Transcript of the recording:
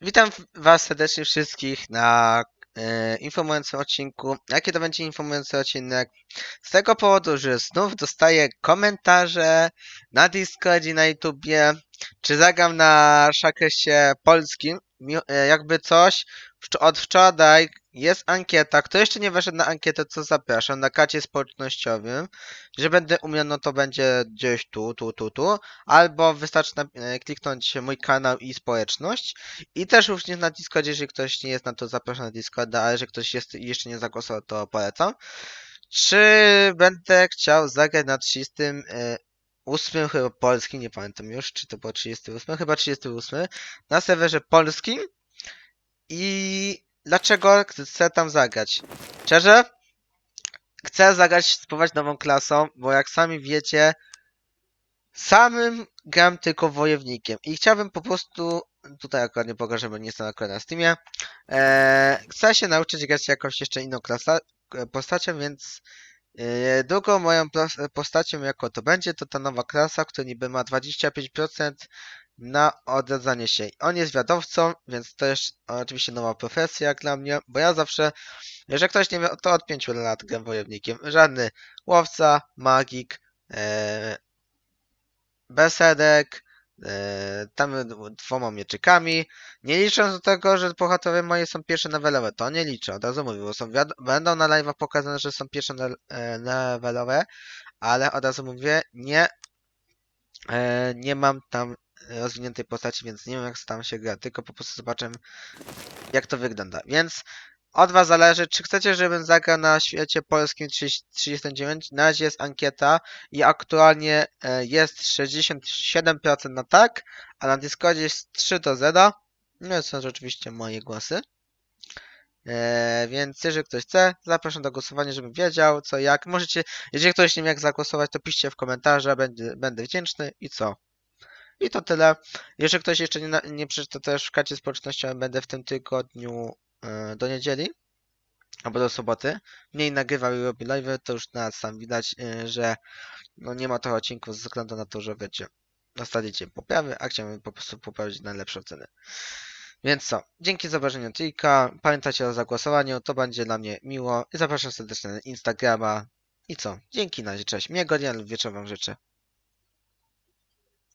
Witam Was serdecznie wszystkich na e, informującym odcinku. Jaki to będzie informujący odcinek? Z tego powodu, że znów dostaję komentarze na Discordzie, na YouTubie, czy zagram na Shakesie polskim. Mi- e, Jakby coś, od wczoraj jest ankieta. Kto jeszcze nie weszedł na ankietę, to zapraszam na kacie społecznościowym. Że będę umiał, no to będzie gdzieś tu, tu, tu, tu. Albo wystarczy e, kliknąć mój kanał i społeczność. I też również na Discordzie, jeżeli ktoś nie jest na to, zapraszam na Discorda, a jeżeli ktoś jest, jeszcze nie zagłosował, to polecam. Czy będę chciał zagrać na 38 chyba polskim, nie pamiętam już, czy to było 38, chyba 38, na serwerze polskim. I dlaczego chcę tam zagrać? Szczerze? Chcę zagrać, spróbować nową klasą, bo jak sami wiecie, samym gram tylko wojownikiem i chciałbym po prostu, tutaj akurat nie pokażę, bo nie jestem akurat na Steamie, eee, chcę się nauczyć grać jakąś jeszcze inną klasa, e, postacią, więc e, drugą moją pos- postacią jako to będzie, to ta nowa klasa, która niby ma 25% na odradzanie się. On jest wiadowcą, więc to jest oczywiście nowa profesja jak dla mnie, bo ja zawsze, jeżeli ktoś nie wie, to od 5 lat gram wojownikiem. Żadny łowca, magik, eee, besedek, e, tam dwoma mieczykami. Nie licząc do tego, że bohaterowie moje są pierwsze levelowe. To nie liczę, od razu mówię, bo są będą na live'ach pokazane, że są pierwsze e, levelowe, ale od razu mówię, nie, e, nie mam tam rozwiniętej postaci, więc nie wiem jak tam się gra, tylko po prostu zobaczę jak to wygląda. Więc od was zależy, czy chcecie, żebym zagrał na świecie polskim 30 39. Na razie jest ankieta i aktualnie e, jest 67% na tak, a na Discordzie jest 3 do 0. No są rzeczywiście moje głosy. E, więc jeżeli ktoś chce, zapraszam do głosowania, żebym wiedział co jak. Możecie, jeżeli ktoś nie wie jak zagłosować, to piszcie w komentarze, będę, będę wdzięczny i co. I to tyle. Jeżeli ktoś jeszcze nie, nie przeczyta, to też w kacie społecznościowym będę w tym tygodniu e, do niedzieli albo do soboty. Mniej nagrywał i live, to już na sam widać, e, że no nie ma toho odcinków ze względu na to, że wiecie, ostatni dzień poprawy, a chciałem po prostu poprawić na lepsze oceny. Więc co, dzięki za obejrzenie odcinka, pamiętajcie o zagłosowaniu, to będzie dla mnie miło i zapraszam serdecznie na Instagrama. I co, dzięki na razie, cześć, miłego dnia lub wieczoru wam życzę.